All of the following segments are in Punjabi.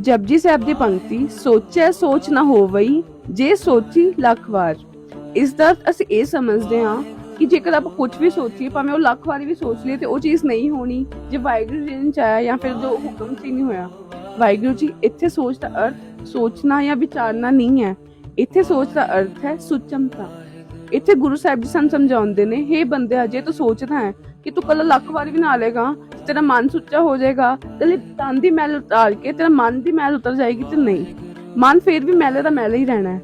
ਜਪਜੀ ਸਾਹਿਬ ਦੀ ਪੰਕਤੀ, ਸੋਚੈ ਸੋਚ ਨਾ ਹੋਵਈ, ਜੇ ਸੋਚੀ ਲੱਖ ਵਾਰ। ਇਸ ਦਾ ਅਸੀਂ ਇਹ ਸਮਝਦੇ ਹਾਂ ਕਿ ਜੇਕਰ ਆਪਾਂ ਕੁਝ ਵੀ ਸੋਚੀਏ, ਭਾਵੇਂ ਉਹ ਲੱਖ ਵਾਰੀ ਵੀ ਸੋਚ ਲਈਏ ਤੇ ਉਹ ਚੀਜ਼ ਨਹੀਂ ਹੋਣੀ, ਜੇ ਵਾਹਿਗੁਰੂ ਜੀ ਨੇ ਚਾਹਿਆ ਜਾਂ ਫਿਰ ਜੋ ਹੁਕਮ ਸੀ ਨਹੀਂ ਹੋਇਆ। ਵਾਹਿਗੁਰੂ ਜੀ, ਇੱਥੇ ਸੋਚ ਦਾ ਅਰਥ ਸੋਚਣਾ ਜਾਂ ਵਿਚਾਰਨਾ ਨਹੀਂ ਹੈ। ਇੱਥੇ ਸੋਚ ਦਾ ਅਰਥ ਹੈ ਸੁਚਮਤਾ। ਇੱਥੇ ਗੁਰੂ ਸਾਹਿਬ ਜੀ ਸਾਨੂੰ ਸਮਝਾਉਂਦੇ ਨੇ, ਹੇ ਬੰਦਿਆ ਜੇ ਤੂੰ ਸੋਚਦਾ ਹੈ ਕਿ ਤੂੰ ਕੱਲ ਲੱਖ ਵਾਰੀ ਵੀ ਨਾ ਲੇਗਾ ਤੇਰਾ ਮਨ ਸੁੱਚਾ ਹੋ ਜਾਏਗਾ ਤੇ ਤਨ ਦੀ ਮੈਲ ਉਤਾਰ ਕੇ, ਤੇਰਾ ਮਨ ਦੀ ਮੈਲ ਉਤਰ ਜਾਏਗੀ ਤੇ ਨਹੀਂ। ਮਨ ਫੇਰ ਵੀ ਮੈਲੇ ਦਾ ਮੈਲੇ ਹੀ ਰਹਿਣਾ ਹੈ।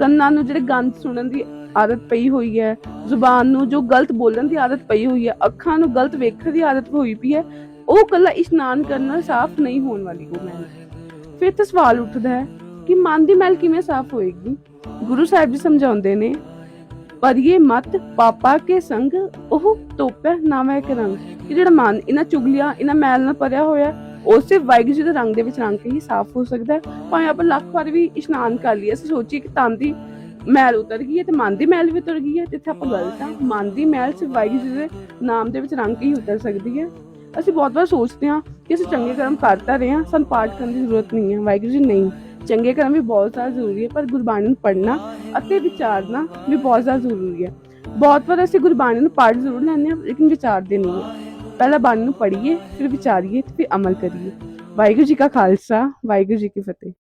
ਕੰਨਾਂ ਨੂੰ ਜਿਹੜੇ ਗੰਦ ਸੁਣਨ ਦੀ ਆਦਤ ਪਈ ਹੋਈ ਹੈ, ਜ਼ੁਬਾਨ ਨੂੰ ਜੋ ਗਲਤ ਬੋਲਣ ਦੀ ਆਦਤ ਪਈ ਹੋਈ ਹੈ, ਅੱਖਾਂ ਨੂੰ ਗਲਤ ਵੇਖਣ ਦੀ ਆਦਤ ਹੋਈ ਪਈ ਹੈ, ਉਹ ਕੱਲਾ ਇਸ਼ਨਾਨ ਕਰਨਾ ਸਾਫ਼ ਨਹੀਂ ਹੋਣ ਵਾਲੀ ਉਹ ਮੈਲ। ਫਿਰ ਤਾਂ ਸਵਾਲ ਉੱਠਦਾ ਹੈ ਕਿ ਮਨ ਦੀ ਮੈਲ ਕਿਵੇਂ ਸਾਫ਼ ਹੋਏਗੀ? ਗੁਰੂ ਸਾਹਿਬ ਜੀ ਸਮਝਾਉਂਦੇ ਨੇ, ਪਰਿਏ ਮਤ ਪਾਪਾ ਕੇ ਸੰਗ, ਉਹ ਤੋਪੈ ਨਾਮੈ ਕੇ ਰੰਗ ਕਿ ਜਿਹੜਾ ਮਨ, ਇਹਨਾਂ ਚੁਗਲੀਆਂ, ਇਹਨਾਂ ਮੈਲ ਨਾਲ ਭਰਿਆ ਹੋਇਆ ਉਹ ਵਾਹਿਗੁਰੂ ਜੀ ਦੇ ਰੰਗ ਦੇ ਵਿੱਚ ਰੰਗ ਕੇ ਹੀ ਸਾਫ਼ ਹੋ ਸਕਦਾ ਹੈ। ਭਾਵੇਂ ਆਪਾਂ ਲੱਖ ਵਾਰ ਵੀ ਇਸ਼ਨਾਨ ਕਰ ਲਈਏ, ਅਸੀਂ ਸੋਚੀਏ ਕਿ ਤਨ ਦੀ ਮੈਲ ਉਤਰ ਗਈ ਹੈ ਤੇ ਮਨ ਦੀ ਮੈਲ ਵੀ ਉਤਰ ਗਈ ਹੈ ਤੇ ਇੱਥੇ ਆਪਾਂ ਗਲਤ ਆ ਮਨ ਦੀ ਮੈਲ ਸਿਰਫ ਵਾਹਿਗੁਰੂ ਜੀ ਦੇ ਨਾਮ ਦੇ ਵਿੱਚ ਰੰਗ ਕੇ ਹੀ ਉਤਰ ਸਕਦੀ ਹੈ। ਅਸੀਂ ਬਹੁਤ ਵਾਰ ਸੋਚਦੇ ਹਾਂ ਕਿ ਅਸੀਂ ਚੰਗੇ ਕਰਮ ਕਰਤਾ ਰਹੇ ਹਾਂ, ਸਾਨੂੰ ਪਾਠ ਕਰਨ ਦੀ ਜ਼ਰੂਰਤ ਨਹੀਂ ਹੈ, ਵਾਹਿਗੁਰੂ ਜੀ ਨਹੀਂ। ਚੰਗੇ ਕਰਮ ਵੀ ਬਹੁਤ ਜ਼ਿਆਦਾ ਜ਼ਰੂਰੀ ਹੈ, ਪਰ ਗੁਰਬਾਣੀ ਨੂੰ ਪੜ੍ਹਨਾ ਅਤੇ ਵਿਚਾਰਨਾ ਵੀ ਬਹੁਤ ਜ਼ਿਆਦਾ ਜ਼ਰੂਰੀ ਹੈ। ਬਹੁਤ ਵਾਰ ਅਸੀਂ ਗੁਰਬਾਣੀ ਨੂੰ ਪਾਠ ਜ਼ਰੂਰ ਲੈਂਦੇ ਹਾਂ, ਲੇਕਿਨ ਵਿਚਾਰਦੇ ਨਹੀਂ ਪਹਿਲਾਂ ਬਾਣੀ ਨੂੰ ਪੜ੍ਹੀਏ, ਫਿਰ ਵਿਚਾਰੀਏ ਤੇ ਫਿਰ ਅਮਲ ਕਰੀਏ। ਵਾਹਿਗੁਰੂ ਜੀ ਕਾ ਖਾਲਸਾ, ਵਾਹਿਗੁਰੂ ਜੀ ਕੀ ਫਤਿਹ।